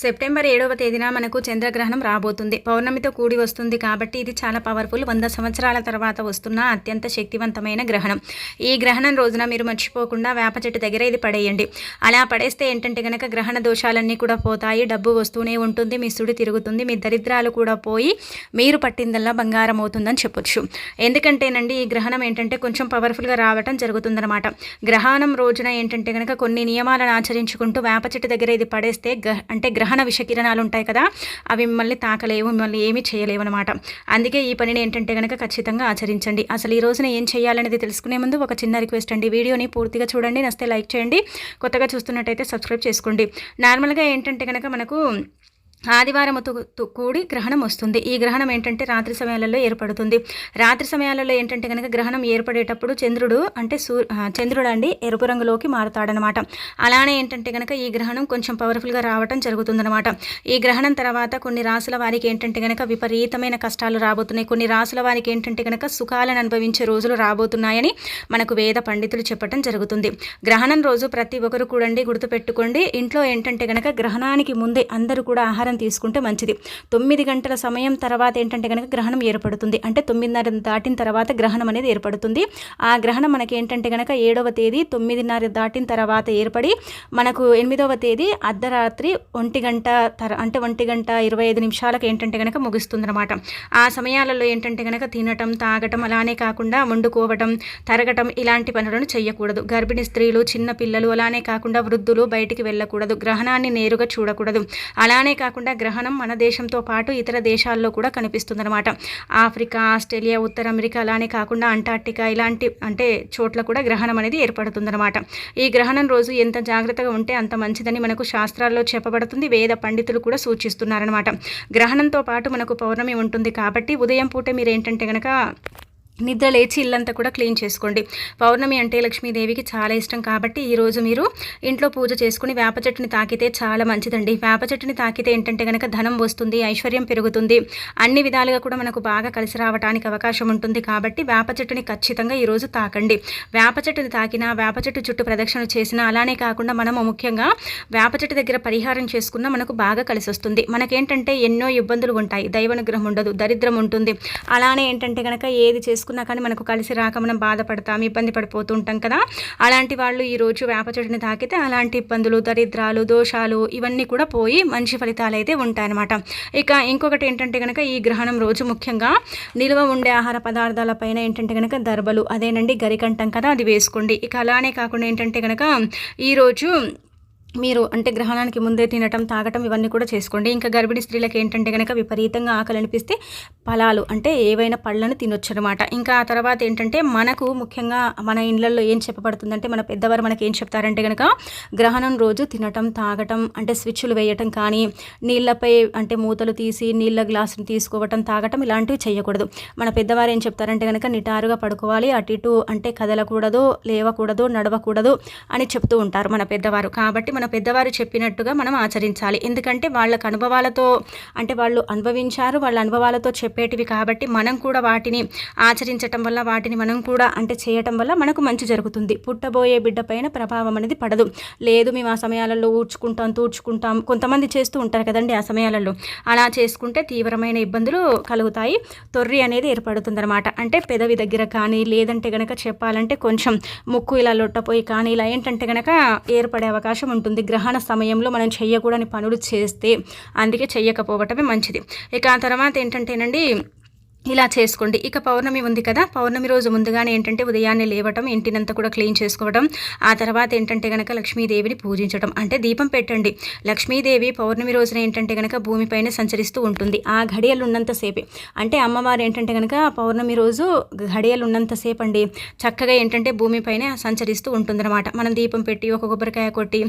September ఏడవ తేదీన మనకు చంద్రగ్రహణం రాబోతుంది. పౌర్ణమితో కూడి వస్తుంది కాబట్టి ఇది చాలా పవర్ఫుల్ వంద సంవత్సరాల తర్వాత వస్తున్న అత్యంత శక్తివంతమైన గ్రహణం. ఈ గ్రహణం రోజున మీరు మర్చిపోకుండా వేప చెట్టు దగ్గర ఇది పడేయండి. అలా పడేస్తే ఏంటంటే కనుక గ్రహణ దోషాలన్నీ కూడా పోతాయి డబ్బు వస్తూనే ఉంటుంది మీ సుడి తిరుగుతుంది మీ దరిద్రాలు కూడా పోయి మీరు పట్టిందల్లా బంగారం అవుతుందని చెప్పొచ్చు. ఎందుకంటేనండి ఈ గ్రహణం ఏంటంటే కొంచెం పవర్ఫుల్గా రావటం జరుగుతుందన్నమాట. గ్రహణం రోజున ఏంటంటే కనుక కొన్ని నియమాలను ఆచరించుకుంటూ వేప చెట్టు దగ్గర ఇది పడేస్తే అంటే గ్రహణ విషకిరణాలు ఉంటాయి కదా అవి మిమ్మల్ని తాకలేవు మిమ్మల్ని ఏమీ చేయలేవు అనమాట అందుకే ఈ పనిని ఏంటంటే కనుక ఖచ్చితంగా ఆచరించండి. అసలు ఈ రోజున ఏం చేయాలనేది తెలుసుకునే ముందు ఒక చిన్న రిక్వెస్ట్ అండి. వీడియోని పూర్తిగా చూడండి నస్తే లైక్ చేయండి కొత్తగా చూస్తున్నట్టయితే సబ్స్క్రైబ్ చేసుకోండి. నార్మల్గా ఏంటంటే కనుక మనకు ఆదివారముతో కూడి గ్రహణం వస్తుంది. ఈ గ్రహణం ఏంటంటే రాత్రి సమయాలలో ఏర్పడుతుంది. రాత్రి సమయాలలో ఏంటంటే కనుక గ్రహణం ఏర్పడేటప్పుడు చంద్రుడు అంటే సూ చంద్రుడు అండి ఎరుపు రంగులోకి మారుతాడనమాట. అలానే ఏంటంటే కనుక ఈ గ్రహణం కొంచెం పవర్ఫుల్గా రావటం జరుగుతుందనమాట. ఈ గ్రహణం తర్వాత కొన్ని రాసుల వారికి ఏంటంటే కనుక విపరీతమైన కష్టాలు రాబోతున్నాయి. కొన్ని రాసుల వారికి ఏంటంటే కనుక సుఖాలను అనుభవించే రోజులు రాబోతున్నాయని మనకు వేద పండితులు చెప్పడం జరుగుతుంది. గ్రహణం రోజు ప్రతి ఒక్కరు కూడండి గుర్తుపెట్టుకోండి. ఇంట్లో ఏంటంటే కనుక గ్రహణానికి ముందే అందరూ కూడా ఆహారం ఆహారం తీసుకుంటే మంచిది. తొమ్మిది గంటల సమయం తర్వాత ఏంటంటే కనుక గ్రహణం ఏర్పడుతుంది. అంటే తొమ్మిదిన్నర దాటిన తర్వాత గ్రహణం అనేది ఏర్పడుతుంది. ఆ గ్రహణం మనకి ఏంటంటే కనుక ఏడవ తేదీ తొమ్మిదిన్నర దాటిన తర్వాత ఏర్పడి మనకు ఎనిమిదవ తేదీ అర్ధరాత్రి ఒంటి గంట తర అంటే ఒంటి గంట ఇరవై ఐదు నిమిషాలకు ఏంటంటే కనుక ముగుస్తుందన్నమాట. ఆ సమయాలలో ఏంటంటే కనుక తినటం తాగటం అలానే కాకుండా వండుకోవటం తరగటం ఇలాంటి పనులను చేయకూడదు గర్భిణీ స్త్రీలు చిన్న పిల్లలు అలానే కాకుండా వృద్ధులు బయటికి వెళ్ళకూడదు. గ్రహణాన్ని నేరుగా చూడకూడదు. అలానే కాకుండా కాకుండా గ్రహణం మన దేశంతో పాటు ఇతర దేశాల్లో కూడా కనిపిస్తుందన్నమాట. ఆఫ్రికా ఆస్ట్రేలియా ఉత్తర అమెరికా అలానే కాకుండా అంటార్టికా ఇలాంటి అంటే చోట్ల కూడా గ్రహణం అనేది ఏర్పడుతుందన్నమాట. ఈ గ్రహణం రోజు ఎంత జాగ్రత్తగా ఉంటే అంత మంచిదని మనకు శాస్త్రాల్లో చెప్పబడుతుంది వేద పండితులు కూడా సూచిస్తున్నారనమాట గ్రహణంతో పాటు మనకు పౌర్ణమి ఉంటుంది కాబట్టి ఉదయం పూట మీరు ఏంటంటే కనుక నిద్ర లేచి ఇల్లంతా కూడా క్లీన్ చేసుకోండి. పౌర్ణమి అంటే లక్ష్మీదేవికి చాలా ఇష్టం కాబట్టి ఈరోజు మీరు ఇంట్లో పూజ చేసుకుని వేప చెట్టుని తాకితే చాలా మంచిదండి. వేప చెట్టుని తాకితే ఏంటంటే కనుక ధనం వస్తుంది ఐశ్వర్యం పెరుగుతుంది. అన్ని విధాలుగా కూడా మనకు బాగా కలిసి రావడానికి అవకాశం ఉంటుంది కాబట్టి వేప చెట్టుని ఖచ్చితంగా ఈరోజు తాకండి. వేప చెట్టుని తాకినా వేప చెట్టు చుట్టూ ప్రదక్షిణ చేసినా అలానే కాకుండా మనము ముఖ్యంగా వేప చెట్టు దగ్గర పరిహారం చేసుకున్నా మనకు బాగా కలిసి వస్తుంది. మనకేంటంటే ఎన్నో ఇబ్బందులు ఉంటాయి. దైవనుగ్రహం ఉండదు దరిద్రం ఉంటుంది. అలానే ఏంటంటే కనుక ఏది చేసుకుంటే చేసుకున్నా కానీ మనకు కలిసి రాక మనం బాధపడతాం ఇబ్బంది పడిపోతూ ఉంటాం కదా. అలాంటి వాళ్ళు ఈరోజు వేప చెట్టుని తాకితే అలాంటి ఇబ్బందులు దరిద్రాలు దోషాలు ఇవన్నీ కూడా పోయి మంచి ఫలితాలు అయితే ఉంటాయన్నమాట. ఇక ఇంకొకటి ఏంటంటే కనుక ఈ గ్రహణం రోజు ముఖ్యంగా నిల్వ ఉండే ఆహార పదార్థాల పైన ఏంటంటే కనుక దర్బలు అదేనండి గరికంటం కదా అది వేసుకోండి. ఇక అలానే కాకుండా ఏంటంటే కనుక ఈరోజు మీరు అంటే గ్రహణానికి ముందే తినటం తాగటం ఇవన్నీ కూడా చేసుకోండి. ఇంకా గర్భిణీ స్త్రీలకు ఏంటంటే కనుక విపరీతంగా ఆకలి అనిపిస్తే ఫలాలు అంటే ఏవైనా పళ్ళను తినొచ్చు అనమాట ఇంకా ఆ తర్వాత ఏంటంటే మనకు ముఖ్యంగా మన ఇళ్ళల్లో ఏం చెప్పబడుతుందంటే మన పెద్దవారు మనకి ఏం చెప్తారంటే కనుక గ్రహణం రోజు తినటం తాగటం అంటే స్విచ్లు వేయటం కానీ నీళ్ళపై అంటే మూతలు తీసి నీళ్ళ గ్లాసులు తీసుకోవటం తాగటం ఇలాంటివి చేయకూడదు. మన పెద్దవారు ఏం చెప్తారంటే కనుక నిటారుగా పడుకోవాలి అటు ఇటు అంటే కదలకూడదు లేవకూడదు నడవకూడదు అని చెప్తూ ఉంటారు మన పెద్దవారు. కాబట్టి మన పెద్దవారు చెప్పినట్టుగా మనం ఆచరించాలి. ఎందుకంటే వాళ్ళకు అనుభవాలతో అంటే వాళ్ళు అనుభవించారు వాళ్ళ అనుభవాలతో చెప్పేటివి కాబట్టి మనం కూడా వాటిని ఆచరించటం వల్ల వాటిని మనం కూడా అంటే చేయటం వల్ల మనకు మంచి జరుగుతుంది. పుట్టబోయే బిడ్డ పైన ప్రభావం అనేది పడదు. లేదు మేము ఆ సమయాలలో ఊడ్చుకుంటాం తూడ్చుకుంటాం. కొంతమంది చేస్తూ ఉంటారు కదండి ఆ సమయాలలో. అలా చేసుకుంటే తీవ్రమైన ఇబ్బందులు కలుగుతాయి. తొర్రి అనేది ఏర్పడుతుందన్నమాట. అంటే పెదవి దగ్గర కానీ లేదంటే గనక చెప్పాలంటే కొంచెం ముక్కు ఇలా లొట్టపోయి కానీ ఇలా ఏంటంటే గనక ఏర్పడే అవకాశం ఉంటుంది. ఉంటుంది. గ్రహణ సమయంలో మనం చేయకూడని పనులు చేస్తే అందుకే చేయకపోవటమే మంచిది. ఇక ఆ తర్వాత ఏంటంటేనండి ఇలా చేసుకోండి. ఇక పౌర్ణమి ఉంది కదా. పౌర్ణమి రోజు ముందుగానే ఏంటంటే ఉదయాన్నే లేవటం ఇంటినంతా కూడా క్లీన్ చేసుకోవడం ఆ తర్వాత ఏంటంటే కనుక లక్ష్మీదేవిని పూజించడం అంటే దీపం పెట్టండి. లక్ష్మీదేవి పౌర్ణమి రోజున ఏంటంటే కనుక భూమిపైన సంచరిస్తూ ఉంటుంది. ఆ ఘడియలు ఉన్నంతసేపే అంటే అమ్మవారు ఏంటంటే కనుక పౌర్ణమి రోజు ఘడియలు ఉన్నంతసేపు అండి చక్కగా ఏంటంటే భూమిపైన సంచరిస్తూ ఉంటుందన్నమాట. మనం దీపం పెట్టి ఒక కొబ్బరికాయ కొట్టి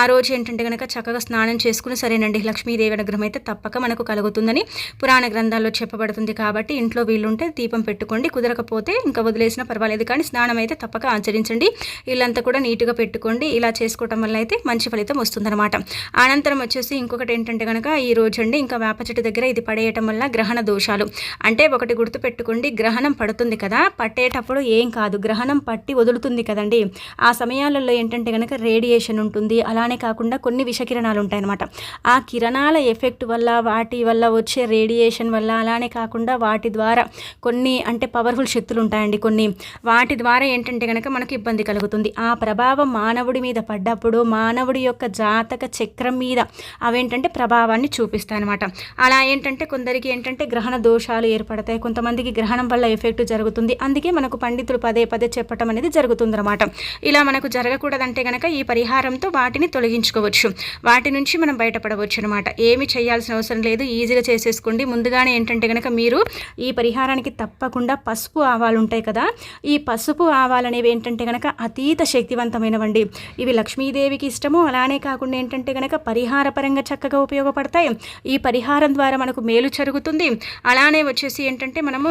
ఆ రోజు ఏంటంటే కనుక చక్కగా స్నానం చేసుకుని సరేనండి. లక్ష్మీదేవి అనుగ్రహం అయితే తప్పక మనకు కలుగుతుందని పురాణ గ్రంథాల్లో చెప్పబడుతుంది కాబట్టి ఇంట్లో వీలుంటే దీపం పెట్టుకోండి. కుదరకపోతే ఇంకా వదిలేసినా పర్వాలేదు. కానీ స్నానం అయితే తప్పక ఆచరించండి. ఇల్లంతా కూడా నీట్గా పెట్టుకోండి. ఇలా చేసుకోవటం వల్ల అయితే మంచి ఫలితం వస్తుందన్నమాట. అనంతరం వచ్చేసి ఇంకొకటి ఏంటంటే కనుక ఈ రోజు అండి ఇంకా వేప చెట్టు దగ్గర ఇది పడేయటం వల్ల గ్రహణ దోషాలు. అంటే ఒకటి గుర్తు పెట్టుకోండి గ్రహణం పడుతుంది కదా. పట్టేటప్పుడు ఏం కాదు. గ్రహణం పట్టి వదులుతుంది కదండి. ఆ సమయాలలో ఏంటంటే కనుక రేడియేషన్ ఉంటుంది. అలానే కాకుండా కొన్ని విషకిరణాలు ఉంటాయన్నమాట. ఆ కిరణాల ఎఫెక్ట్ వల్ల వాటి వల్ల వచ్చే రేడియేషన్ వల్ల అలానే కాకుండా వాటి ద్వారా కొన్ని అంటే పవర్ఫుల్ శక్తులు ఉంటాయండి కొన్ని. వాటి ద్వారా ఏంటంటే కనుక మనకు ఇబ్బంది కలుగుతుంది. ఆ ప్రభావం మానవుడి మీద పడ్డప్పుడు మానవుడి యొక్క జాతక చక్రం మీద అవేంటంటే ప్రభావాన్ని చూపిస్తాయి అనమాట అలా ఏంటంటే కొందరికి ఏంటంటే గ్రహణ దోషాలు ఏర్పడతాయి. కొంతమందికి గ్రహణం వల్ల ఎఫెక్ట్ జరుగుతుంది. అందుకే మనకు పండితులు పదే పదే చెప్పటం అనేది జరుగుతుందన్నమాట. ఇలా మనకు జరగకూడదంటే కనుక ఈ పరిహారంతో వాటిని తొలగించుకోవచ్చు. వాటి నుంచి మనం బయటపడవచ్చు అనమాట ఏమి చేయాల్సిన అవసరం లేదు. ఈజీగా చేసేసుకోండి. ముందుగానే ఏంటంటే కనుక మీరు ఈ పరిహారానికి తప్పకుండా పసుపు ఆవాలు ఉంటాయి కదా. ఈ పసుపు ఆవాలు అనేవి ఏంటంటే కనుక అతీత శక్తివంతమైనవండి. ఇవి లక్ష్మీదేవికి ఇష్టము. అలానే కాకుండా ఏంటంటే కనుక పరిహార పరంగా చక్కగా ఉపయోగపడతాయి. ఈ పరిహారం ద్వారా మనకు మేలు జరుగుతుంది. అలానే వచ్చేసి ఏంటంటే మనము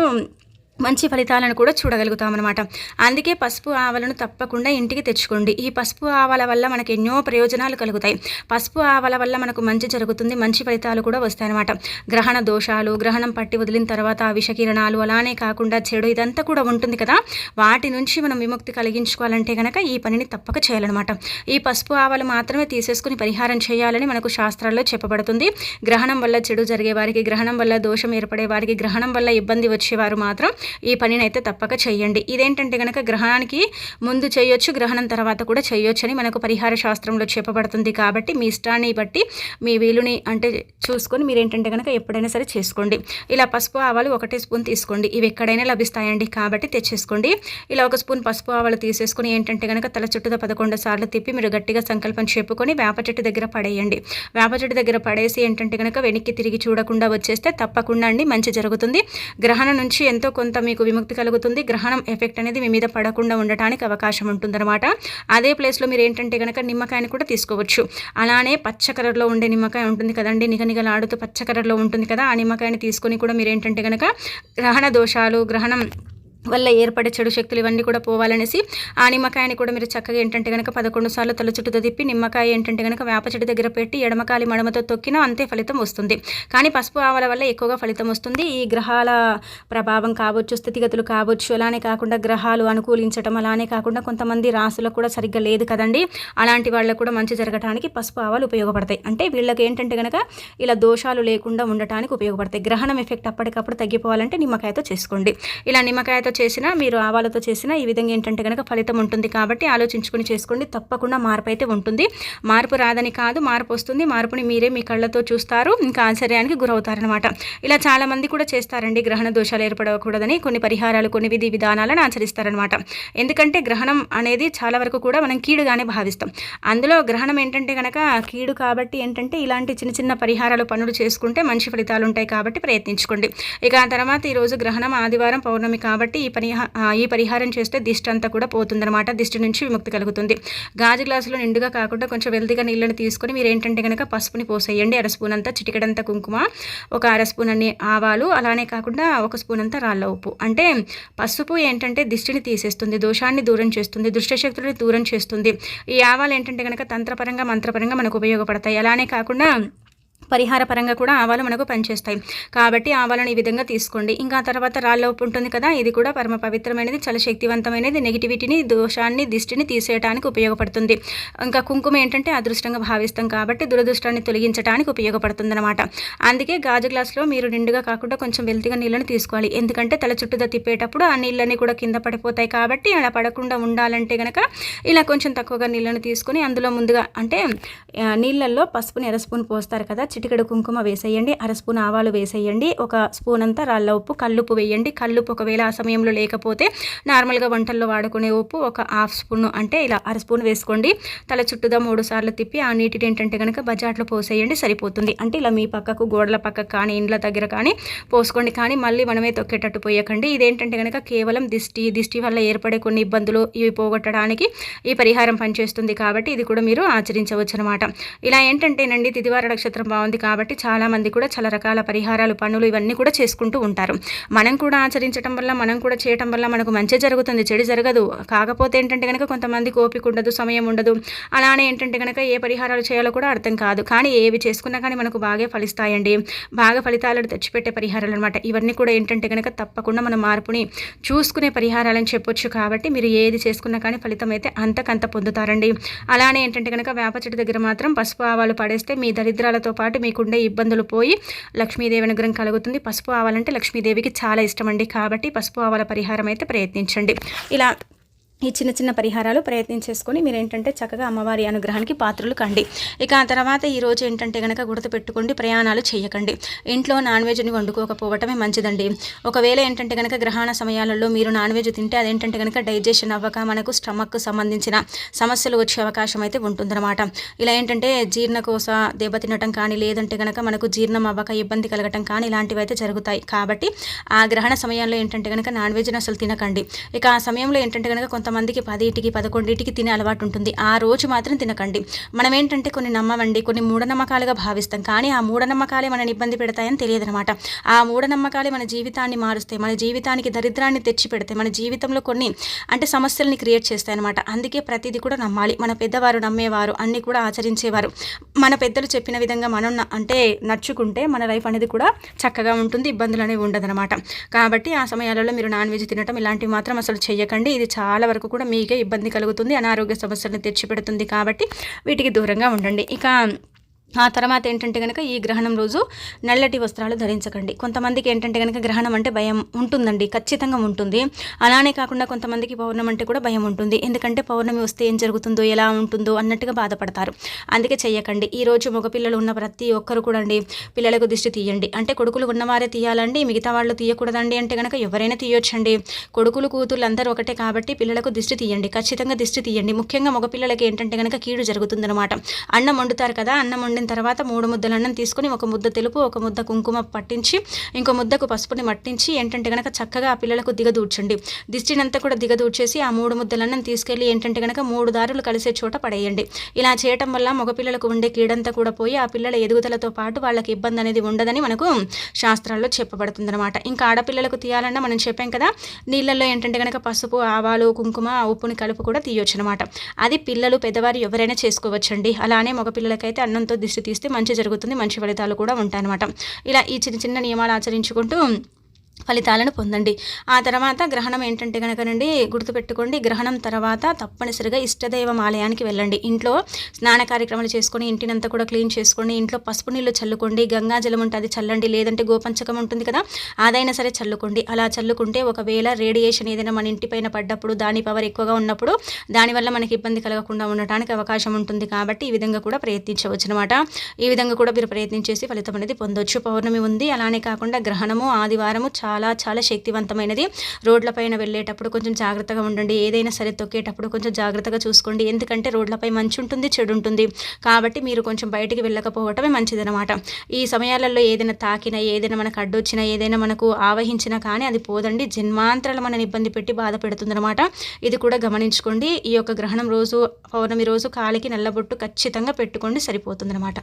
మంచి ఫలితాలను కూడా చూడగలుగుతామన్నమాట. అందుకే పసుపు ఆవలను తప్పకుండా ఇంటికి తెచ్చుకోండి. ఈ పసుపు ఆవల వల్ల మనకు ఎన్నో ప్రయోజనాలు కలుగుతాయి. పసుపు ఆవల వల్ల మనకు మంచి జరుగుతుంది మంచి ఫలితాలు కూడా వస్తాయన్నమాట. గ్రహణ దోషాలు గ్రహణం పట్టి వదిలిన తర్వాత విషకిరణాలు అలానే కాకుండా చెడు ఇదంతా కూడా ఉంటుంది కదా. వాటి నుంచి మనం విముక్తి కలిగించుకోవాలంటే కనుక ఈ పనిని తప్పక చేయాలన్నమాట. ఈ పసుపు ఆవలు మాత్రమే తీసేసుకుని పరిహారం చేయాలని మనకు శాస్త్రాల్లో చెప్పబడుతుంది. గ్రహణం వల్ల చెడు జరిగే వారికి గ్రహణం వల్ల దోషం ఏర్పడే వారికి గ్రహణం వల్ల ఇబ్బంది వచ్చేవారు మాత్రం ఈ పనిని అయితే తప్పక చేయండి ఇదేంటంటే కనుక గ్రహణానికి ముందు చేయొచ్చు గ్రహణం తర్వాత కూడా చేయొచ్చు అని మనకు పరిహార శాస్త్రంలో చెప్పబడుతుంది. కాబట్టి మీ ఇష్టాన్ని బట్టి మీ వీలుని అంటే చూసుకొని మీరు ఏంటంటే కనుక ఎప్పుడైనా సరే చేసుకోండి. ఇలా పసుపు ఆవాలు ఒకటే స్పూన్ తీసుకోండి. ఇవి ఎక్కడైనా లభిస్తాయండి. కాబట్టి తెచ్చేసుకోండి. ఇలా ఒక స్పూన్ పసుపు ఆవాలు తీసేసుకొని ఏంటంటే కనుక తల చుట్టూ పదకొండు సార్లు తిప్పి మీరు గట్టిగా సంకల్పం చెప్పుకొని వేప చెట్టు దగ్గర పడేయండి. వేప చెట్టు దగ్గర పడేసి ఏంటంటే కనుక వెనక్కి తిరిగి చూడకుండా వచ్చేస్తే తప్పకుండా అండి. మంచి జరుగుతుంది. గ్రహణం నుంచి ఎంతో కొంత మీకు విముక్తి కలుగుతుంది. గ్రహణం ఎఫెక్ట్ అనేది మీ మీద పడకుండా ఉండటానికి అవకాశం ఉంటుందన్నమాట. అదే ప్లేస్లో మీరు ఏంటంటే కనుక నిమ్మకాయని కూడా తీసుకోవచ్చు. అలానే పచ్చ కలర్లో ఉండే నిమ్మకాయ ఉంటుంది కదండి. నిగనిగలాడుతూ పచ్చ కలర్లో ఉంటుంది కదా. ఆ నిమ్మకాయని తీసుకొని కూడా మీరు ఏంటంటే కనుక గ్రహణ దోషాలు గ్రహణం వల్ల ఏర్పడే చెడు శక్తులు ఇవన్నీ కూడా పోవాలనేసి ఆ నిమ్మకాయని కూడా మీరు చక్కగా ఏంటంటే కనుక పదకొండు సార్లు తల చుట్టూ తిప్పి నిమ్మకాయ ఏంటంటే కనుక వేప చెట్టు దగ్గర పెట్టి ఎడమకాలి మడమతో తొక్కినా అంతే ఫలితం వస్తుంది. కానీ పసుపు ఆవల వల్ల ఎక్కువగా ఫలితం వస్తుంది. ఈ గ్రహాల ప్రభావం కావచ్చు స్థితిగతులు కావచ్చు అలానే కాకుండా గ్రహాలు అనుకూలించడం అలానే కాకుండా కొంతమంది రాసులకు కూడా సరిగ్గా లేదు కదండి. అలాంటి వాళ్ళకు కూడా మంచి జరగడానికి పసుపు ఆవాలు ఉపయోగపడతాయి. అంటే వీళ్ళకి ఏంటంటే కనుక ఇలా దోషాలు లేకుండా ఉండటానికి ఉపయోగపడతాయి. గ్రహణం ఎఫెక్ట్ అప్పటికప్పుడు తగ్గిపోవాలంటే నిమ్మకాయతో చేసుకోండి. ఇలా నిమ్మకాయతో చేసినా మీరు ఆవాలతో చేసినా ఈ విధంగా ఏంటంటే కనుక ఫలితం ఉంటుంది కాబట్టి ఆలోచించుకొని చేసుకోండి. తప్పకుండా మార్పు అయితే ఉంటుంది. మార్పు రాదని కాదు మార్పు వస్తుంది. మార్పుని మీరే మీ కళ్ళతో చూస్తారు. ఇంకా ఆశ్చర్యానికి గురవుతారనమాట ఇలా చాలామంది కూడా చేస్తారండి. గ్రహణ దోషాలు ఏర్పడకూడదని కొన్ని పరిహారాలు కొన్ని విధి విధానాలను ఆచరిస్తారనమాట ఎందుకంటే గ్రహణం అనేది చాలా వరకు కూడా మనం కీడుగానే భావిస్తాం. అందులో గ్రహణం ఏంటంటే కనుక కీడు కాబట్టి ఏంటంటే ఇలాంటి చిన్న చిన్న పరిహారాలు పనులు చేసుకుంటే మంచి ఫలితాలు ఉంటాయి కాబట్టి ప్రయత్నించుకోండి. ఇక ఆ తర్వాత ఈరోజు గ్రహణం ఆదివారం పౌర్ణమి కాబట్టి ఈ పరిహా ఈ పరిహారం చేస్తే దిష్టి అంతా కూడా పోతుందన్నమాట. దిష్టి నుంచి విముక్తి కలుగుతుంది. గాజు గ్లాసులో నిండుగా కాకుండా కొంచెం వెల్దిగా నీళ్ళని తీసుకొని మీరు ఏంటంటే కనుక పసుపుని పోసేయండి. అర స్పూన్ అంతా చిటికడంతా కుంకుమ ఒక అర స్పూన్ అన్ని ఆవాలు అలానే కాకుండా ఒక స్పూన్ అంతా రాళ్ళ ఉప్పు. అంటే పసుపు ఏంటంటే దిష్టిని తీసేస్తుంది దోషాన్ని దూరం చేస్తుంది దుష్టశక్తులని దూరం చేస్తుంది. ఈ ఆవాలు ఏంటంటే కనుక తంత్రపరంగా మంత్రపరంగా మనకు ఉపయోగపడతాయి. అలానే కాకుండా పరిహార పరంగా కూడా ఆవాలు మనకు పనిచేస్తాయి. కాబట్టి ఆవాలను ఈ విధంగా తీసుకోండి. ఇంకా తర్వాత రాళ్ళ ఉప్పు ఉంటుంది కదా ఇది కూడా పరమ పవిత్రమైనది చాలా శక్తివంతమైనది నెగిటివిటీని దోషాన్ని దిష్టిని తీసేయడానికి ఉపయోగపడుతుంది. ఇంకా కుంకుమ ఏంటంటే అదృష్టంగా భావిస్తాం కాబట్టి దురదృష్టాన్ని తొలగించడానికి ఉపయోగపడుతుంది అనమాట అందుకే గాజు గ్లాసులో మీరు నిండుగా కాకుండా కొంచెం వెల్తిగా నీళ్ళని తీసుకోవాలి. ఎందుకంటే తల చుట్టూదా తిప్పేటప్పుడు ఆ నీళ్ళని కూడా కింద పడిపోతాయి కాబట్టి అలా పడకుండా ఉండాలంటే కనుక ఇలా కొంచెం తక్కువగా నీళ్ళని తీసుకొని అందులో ముందుగా అంటే నీళ్ళల్లో పసుపుని ఎర స్పూన్ పోస్తారు కదా చిటికెడు కుంకుమ వేసేయండి అర స్పూన్ ఆవాలు వేసేయండి ఒక స్పూన్ అంతా రాళ్ళ ఉప్పు కల్లుప్పు వేయండి. కల్లుప్పు ఒకవేళ ఆ సమయంలో లేకపోతే నార్మల్గా వంటల్లో వాడుకునే ఉప్పు ఒక హాఫ్ స్పూన్ అంటే ఇలా అర స్పూన్ వేసుకోండి. తల చుట్టూదా మూడు సార్లు తిప్పి ఆ నీటిని ఏంటంటే కనుక బజాట్లో పోసేయండి సరిపోతుంది. అంటే ఇలా మీ పక్కకు గోడల పక్కకు కానీ ఇండ్ల దగ్గర కానీ పోసుకోండి. కానీ మళ్ళీ మనమే తొక్కేటట్టు పోయకండి. ఇదేంటంటే కనుక కేవలం దిష్టి దిష్టి వల్ల ఏర్పడే కొన్ని ఇబ్బందులు ఇవి పోగొట్టడానికి ఈ పరిహారం పనిచేస్తుంది కాబట్టి ఇది కూడా మీరు ఆచరించవచ్చు అనమాట ఇలా ఏంటంటేనండి తిదివార నక్షత్రం బాగుంది. ఉంది కాబట్టి చాలామంది కూడా చాలా రకాల పరిహారాలు పనులు ఇవన్నీ కూడా చేసుకుంటూ ఉంటారు. మనం కూడా ఆచరించడం వల్ల మనం కూడా చేయటం వల్ల మనకు మంచి జరుగుతుంది. చెడు జరగదు. కాకపోతే ఏంటంటే కనుక కొంతమంది ఓపిక ఉండదు సమయం ఉండదు. అలానే ఏంటంటే కనుక ఏ పరిహారాలు చేయాలో కూడా అర్థం కాదు. కానీ ఏవి చేసుకున్నా కానీ మనకు బాగా ఫలిస్తాయండి. బాగా ఫలితాలను తెచ్చిపెట్టే పరిహారాలు అనమాట ఇవన్నీ కూడా ఏంటంటే కనుక తప్పకుండా మన మార్పుని చూసుకునే పరిహారాలని చెప్పొచ్చు కాబట్టి మీరు ఏది చేసుకున్నా కానీ ఫలితం అయితే అంతకంత పొందుతారండి. అలానే ఏంటంటే కనుక వేప చెట్టు దగ్గర మాత్రం పసుపు ఆవాలు పడేస్తే మీ దరిద్రాలతో పాటు మీకుండే ఇబ్బందులు పోయి లక్ష్మీదేవి అనుగ్రహం కలుగుతుంది. పసుపు ఆవాలంటే లక్ష్మీదేవికి చాలా ఇష్టం అండి కాబట్టి పసుపు ఆవాల పరిహారం అయితే ప్రయత్నించండి. ఇలా ఈ చిన్న చిన్న పరిహారాలు ప్రయత్నం చేసుకొని మీరు ఏంటంటే చక్కగా అమ్మవారి అనుగ్రహానికి పాత్రలు కండి. ఇక ఆ తర్వాత ఈరోజు ఏంటంటే కనుక గుర్తుపెట్టుకోండి ప్రయాణాలు చేయకండి. ఇంట్లో నాన్ వెజ్ని వండుకోకపోవటమే మంచిదండి. ఒకవేళ ఏంటంటే కనుక గ్రహణ సమయాలలో మీరు నాన్ వెజ్ తింటే అదేంటంటే కనుక డైజెషన్ అవ్వక మనకు స్టమక్కు సంబంధించిన సమస్యలు వచ్చే అవకాశం అయితే ఉంటుందన్నమాట. ఇలా ఏంటంటే జీర్ణకోశ దెబ్బతినటం కానీ లేదంటే కనుక మనకు జీర్ణం అవ్వక ఇబ్బంది కలగటం కానీ ఇలాంటివి అయితే జరుగుతాయి. కాబట్టి ఆ గ్రహణ సమయంలో ఏంటంటే కనుక నాన్ వెజ్ని అసలు తినకండి. ఇక ఆ సమయంలో ఏంటంటే కనుక కొంత కొంతమందికి పదిటికి పదకొండింటికి తినే అలవాటు ఉంటుంది. ఆ రోజు మాత్రం తినకండి. మనం ఏంటంటే కొన్ని నమ్మవండి కొన్ని మూఢనమ్మకాలుగా భావిస్తాం. కానీ ఆ మూఢనమ్మకాలే మనని ఇబ్బంది పెడతాయని తెలియదు అనమాట ఆ మూఢనమ్మకాలే మన జీవితాన్ని మారుస్తాయి. మన జీవితానికి దరిద్రాన్ని తెచ్చి పెడతాయి మన జీవితంలో కొన్ని అంటే సమస్యల్ని క్రియేట్ చేస్తాయి అనమాట అందుకే ప్రతిదీ కూడా నమ్మాలి. మన పెద్దవారు నమ్మేవారు అన్నీ కూడా ఆచరించేవారు. మన పెద్దలు చెప్పిన విధంగా మనం అంటే నచ్చుకుంటే మన లైఫ్ అనేది కూడా చక్కగా ఉంటుంది ఇబ్బందులు అనేవి ఉండదనమాట. కాబట్టి ఆ సమయాలలో మీరు నాన్ వెజ్ తినటం ఇలాంటివి మాత్రం అసలు చేయకండి ఇది చాలా వరకు కూడా మీకే ఇబ్బంది కలుగుతుంది అనారోగ్య సమస్యలను తెచ్చిపెడుతుంది కాబట్టి వీటికి దూరంగా ఉండండి. ఇక ఆ తర్వాత ఏంటంటే కనుక ఈ గ్రహణం రోజు నల్లటి వస్త్రాలు ధరించకండి. కొంతమందికి ఏంటంటే కనుక గ్రహణం అంటే భయం ఉంటుందండి ఖచ్చితంగా ఉంటుంది. అలానే కాకుండా కొంతమందికి పౌర్ణమి అంటే కూడా భయం ఉంటుంది. ఎందుకంటే పౌర్ణమి వస్తే ఏం జరుగుతుందో ఎలా ఉంటుందో అన్నట్టుగా బాధపడతారు. అందుకే చెయ్యకండి. ఈ రోజు మగపిల్లలు ఉన్న ప్రతి ఒక్కరు కూడా అండి పిల్లలకు దిష్టి తీయండి. అంటే కొడుకులు ఉన్నవారే తీయాలండి మిగతా వాళ్ళు తీయకూడదండి అంటే కనుక ఎవరైనా తీయొచ్చండి. కొడుకులు కూతుర్లు అందరూ ఒకటే కాబట్టి పిల్లలకు దిష్టి తీయండి. ఖచ్చితంగా దిష్టి తీయండి. ముఖ్యంగా మగపిల్లలకి ఏంటంటే కనుక కీడు జరుగుతుందన్నమాట. అన్నం వండుతారు కదా అన్నం వండిన తర్వాత మూడు ముద్దల అన్నం తీసుకొని ఒక ముద్ద తెలుపు ఒక ముద్ద కుంకుమ పట్టించి ఇంకో ముద్దకు పసుపుని మట్టించి ఏంటంటే కనుక చక్కగా ఆ పిల్లలకు దిగదూడ్చండి దిష్టినంతా కూడా దిగదూడ్చేసి ఆ మూడు ముద్దలు అన్నం తీసుకెళ్ళి ఏంటంటే కనుక మూడు దారులు కలిసే చోట పడేయండి. ఇలా చేయటం వల్ల మగపిల్లలకు ఉండే కీడంతా కూడా పోయి ఆ పిల్లల ఎదుగుదలతో పాటు వాళ్ళకి ఇబ్బంది అనేది ఉండదని మనకు శాస్త్రాల్లో చెప్పబడుతుంది అనమాట ఇంకా ఆడపిల్లలకు తీయాలన్నా మనం చెప్పాం కదా నీళ్ళల్లో ఏంటంటే కనుక పసుపు ఆవాలు కుంకుమ ఉప్పుని కలుపు కూడా తీయొచ్చు అనమాట అది పిల్లలు పెద్దవారు ఎవరైనా చేసుకోవచ్చండి. అలానే మగపిల్లలకైతే అన్నంతో దృష్టి తీస్తే మంచి జరుగుతుంది మంచి ఫలితాలు కూడా ఉంటాయన్నమాట. ఇలా ఈ చిన్న చిన్న నియమాలు ఆచరించుకుంటూ ఫలితాలను పొందండి. ఆ తర్వాత గ్రహణం ఏంటంటే కనుకనండి గుర్తుపెట్టుకోండి. గ్రహణం తర్వాత తప్పనిసరిగా ఇష్టదైవం ఆలయానికి వెళ్ళండి. ఇంట్లో స్నాన కార్యక్రమాలు చేసుకొని ఇంటినంతా కూడా క్లీన్ చేసుకోండి ఇంట్లో పసుపు నీళ్ళు చల్లుకోండి. గంగాజలం ఉంటుంది అది చల్లండి. లేదంటే గోపంచకం ఉంటుంది కదా అదైనా సరే చల్లుకోండి. అలా చల్లుకుంటే ఒకవేళ రేడియేషన్ ఏదైనా మన ఇంటిపైన పడ్డప్పుడు దాని పవర్ ఎక్కువగా ఉన్నప్పుడు దానివల్ల మనకి ఇబ్బంది కలగకుండా ఉండటానికి అవకాశం ఉంటుంది కాబట్టి ఈ విధంగా కూడా ప్రయత్నించవచ్చు అనమాట ఈ విధంగా కూడా మీరు ప్రయత్నించేసి ఫలితం అనేది పొందొచ్చు. పౌర్ణమి ఉంది. అలానే కాకుండా గ్రహణము ఆదివారము చాలా చాలా శక్తివంతమైనది. రోడ్లపైన వెళ్ళేటప్పుడు కొంచెం జాగ్రత్తగా ఉండండి. ఏదైనా సరే తొక్కేటప్పుడు కొంచెం జాగ్రత్తగా చూసుకోండి. ఎందుకంటే రోడ్లపై మంచి ఉంటుంది చెడు ఉంటుంది కాబట్టి మీరు కొంచెం బయటికి వెళ్ళకపోవటమే మంచిదనమాట ఈ సమయాలలో ఏదైనా తాకినా ఏదైనా మనకు అడ్డొచ్చినా ఏదైనా మనకు ఆవహించినా కానీ అది పోదండి. జన్మాంతరాలు మనని ఇబ్బంది పెట్టి బాధ పెడుతుందనమాట ఇది కూడా గమనించుకోండి. ఈ యొక్క గ్రహణం రోజు పౌర్ణమి రోజు కాలికి నల్లబొట్టు ఖచ్చితంగా పెట్టుకోండి సరిపోతుందనమాట